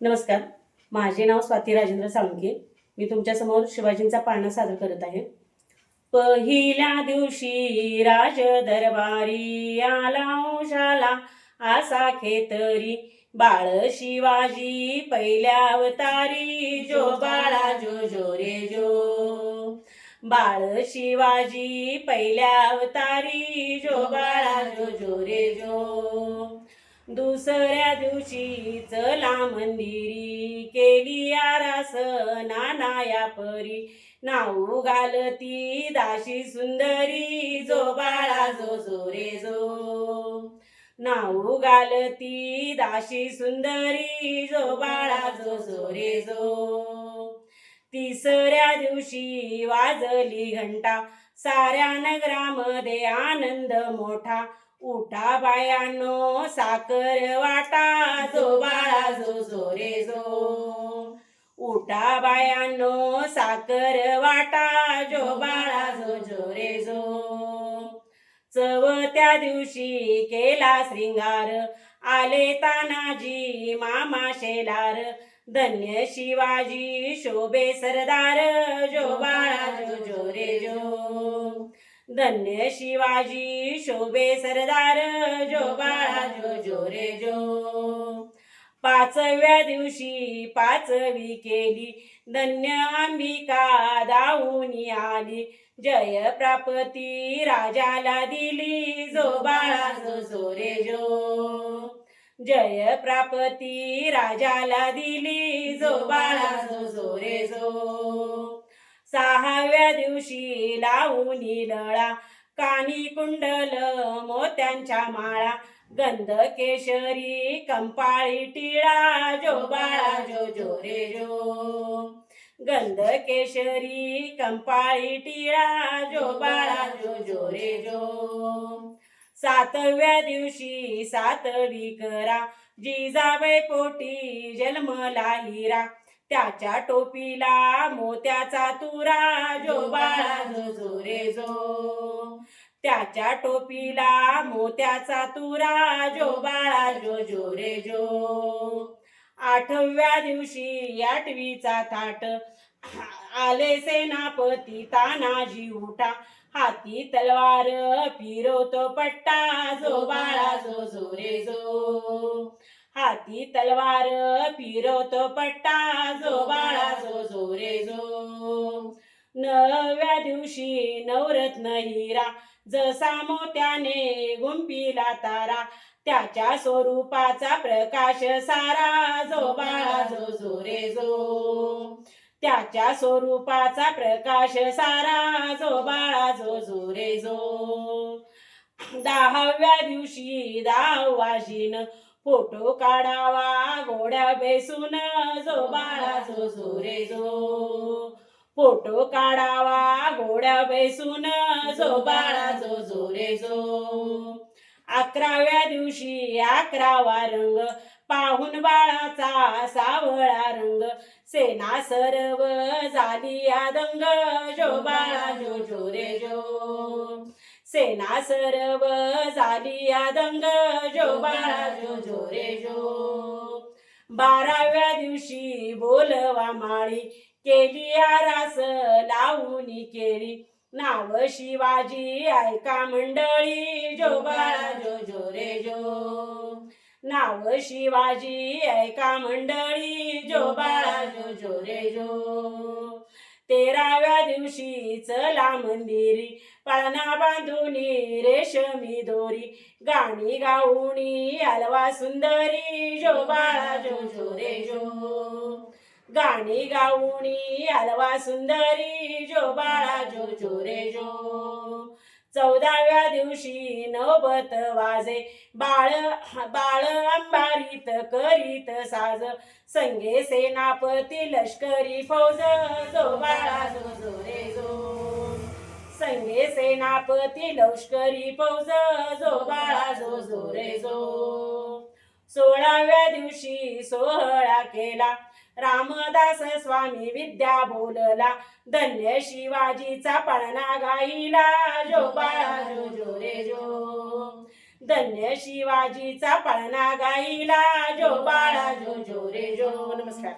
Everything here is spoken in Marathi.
नमस्कार. माझे नाव स्वाती राजेंद्र साळुंके मी तुमच्यासमोर शिवाजींचा पाळणा सादर करत आहे. पहिल्या दिवशी राज दरबारी आला शाला आसा खेतरी. बाळ शिवाजी पहिल्या अवतारी. जो बाळा जो जो रे जो. बाळ शिवाजी पहिल्या अवतारी. जो बाळा जो जो रे जो. दुसऱ्या दिवशी चला मंदिरी केली आरास नानाया परी. नाऊ घालती दाशी सुंदरी जो बाळा जो जो रे जो. नाऊ घालती दाशी सुंदरी जो बाळा जो जो रे जो. तिसऱ्या दिवशी वाजली घंटा साऱ्या नगरामध्ये आनंद मोठा. उठा बायांनो साखर वाटा जो बाळा जो जो रे जो. उठा बायानो साखर वाटा जो बाळा जो जो रे जो. चवत्या दिवशी केला श्रृंगार आले तानाजी मामा शेलार. धन्य शिवाजी शोभे सरदार जो बाळा जो जो रे जो. धन्य शिवाजी शोभे सरदार जो बाळा जो जो रे जो. पाचव्या दिवशी पाचवी केली धन्य अंबिका दाऊनी आली. जय प्राप्ती राजाला दिली जो बाळा जो जो रे जो. जय प्राप्ती राजाला दिली जो बाळा जो जो रे जो. सहाव्या दिवशी लावूनी लळा कानी कुंडल मोत्यांच्या माळा. गंध केशरी कंपाळी टिळा जो बाळा जो जो रे जो. गंध केशरी कंपाळी टिळा जो बाळा जो जो रे जो. सातव्या दिवशी सातवी करा. जिजाबाई पोटी जन्मला हिरा त्याच्या टोपीला मोत्याचा तुरा जो बाळा जो जो रे जो. त्याच्या टोपीला मोत्याचा तुरा जो बाळा जो जो रे जो. आठव्या दिवशी आठवीचा थाट. आले सेनापती तानाजी उठा. हाती तलवार फिरवतो पट्टा. जो बाळा जो जो. रे जो. हाती तलवार फिरवतो पट्टा जो बाळा जो जो रे जो. नव्या दिवशी नवरत्न हिरा जसा मोत्याने गुंपीला तारा त्याच्या स्वरूपाचा प्रकाश सारा जो बाळा जो जो रे जो. त्याच्या स्वरूपाचा प्रकाश सारा जो बाळा जो जो रे जो. दहाव्या दिवशी दहावा फोटो काढावा घोड्या बेसून जो बाळा जो जो रे जो. फोटो काढावा घोड्या बेसून जो बाळा जो जो रे जो. अकराव्या दिवशी अकरावा रंग पाहून बाळाचा सावळा रंग. सेना सर्व झाली आदंग जो बाळा जो जो रे जो. सेना सर्व झाली आदंग जो बाळा जो जो रे जो. बाराव्या दिवशी बोलवा माळी केली आरास लावून केली नाव शिवाजी ऐका मंडळी जो बाळा जो जो रे जो. नाव शिवाजी ऐका मंडळी जो बाळा जो जो रे जो. तेराव्या दिवशी चला मंदिरी पाळणा बांधुनी रेशमी दोरी गाणी गाऊनी अलवा सुंदरी जो बाळा जो जो रे जो. गाणी गाऊनी अलवा सुंदरी जो बाळा जो जो रे जो. चौदाव्या दिवशी नवबत वाजे. बाळ बाळ अंबारीत करीत साज. संगे सेनापती लष्करी फौज. जो बाळा जो जो रे जो. संगे सेनापती लष्करी फौज. जो बाळा जो जो रे जो. सोळाव्या दिवशी सोहळा केला. रामदास स्वामी विद्या बोलला. धन्य शिवाजीचा पाळणा गाईला. जो बाळा जो रे जो. धन्य शिवाजीचा पाळणा गाईला. जो बाळा जो जो रे जो. नमस्कार.